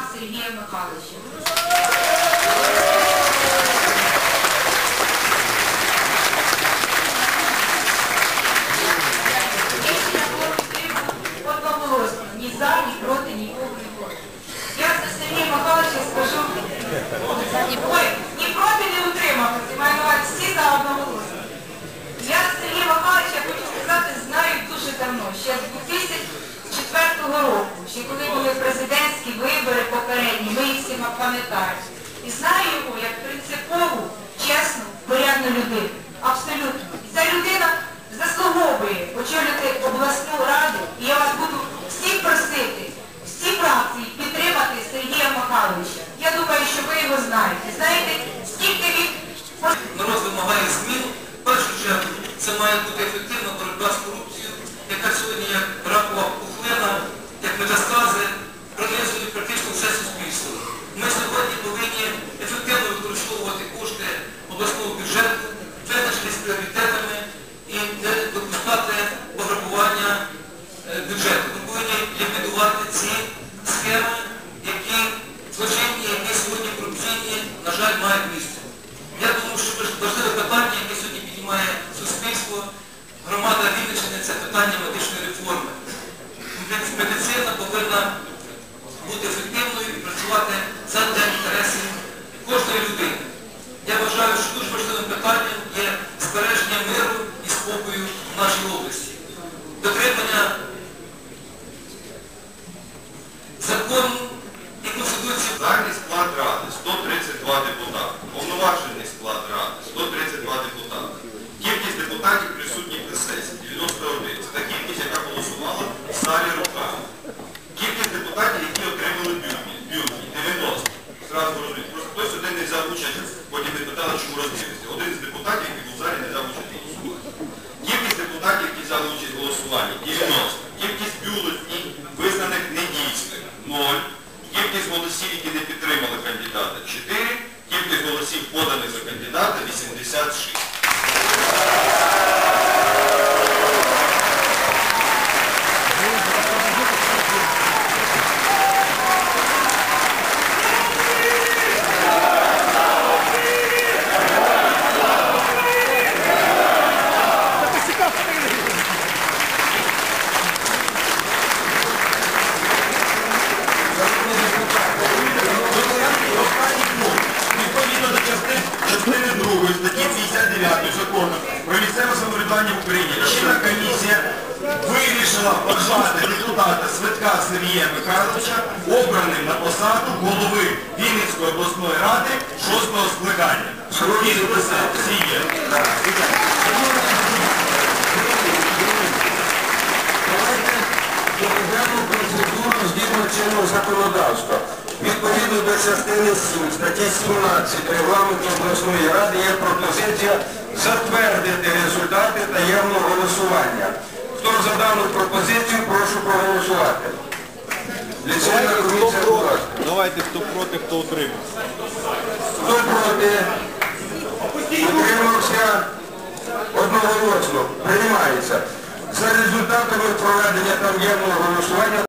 Сергія Михайловича. Одноголосно. Ні за, ні проти, нікого не проти. Я за Сергія Михайловича скажу, ні проти не утрималися, маю всі за одноголосно. Я Сергія Михайловича, хочу сказати, знаю дуже давно, ще з 2004 року, ще коли були президентські вибори попередні, ми їх всіма пам'ятаємо. І знаю його як принципову, чесну, порядну людину. Питання медичної реформи. Медицина повинна бути ефективною і працювати задля інтересів кожної людини. Я вважаю, що дуже важливим питанням є збереження миру і спокою в нашій області. Дотримання закону і Конституції. Загальний склад That's 59 закону про місцеве самоврядування в Україні, чинна комісія вирішила вважати депутата Свитка Сергія Михайловича обраним на посаду голови Вінницької обласної ради 6-го скликання. Депутати, всі є. Проведемо процедуру згідно чинного законодавства. До частини 7 статті 17 регламенту обласної ради є пропозиція затвердити результати таємного голосування. Хто за дану пропозицію, прошу проголосувати. Лічильна комісія, будь ласка. Давайте, хто проти, хто утримався. Хто проти? Утримався одноголосно. Приймається. За результатами проведення таємного голосування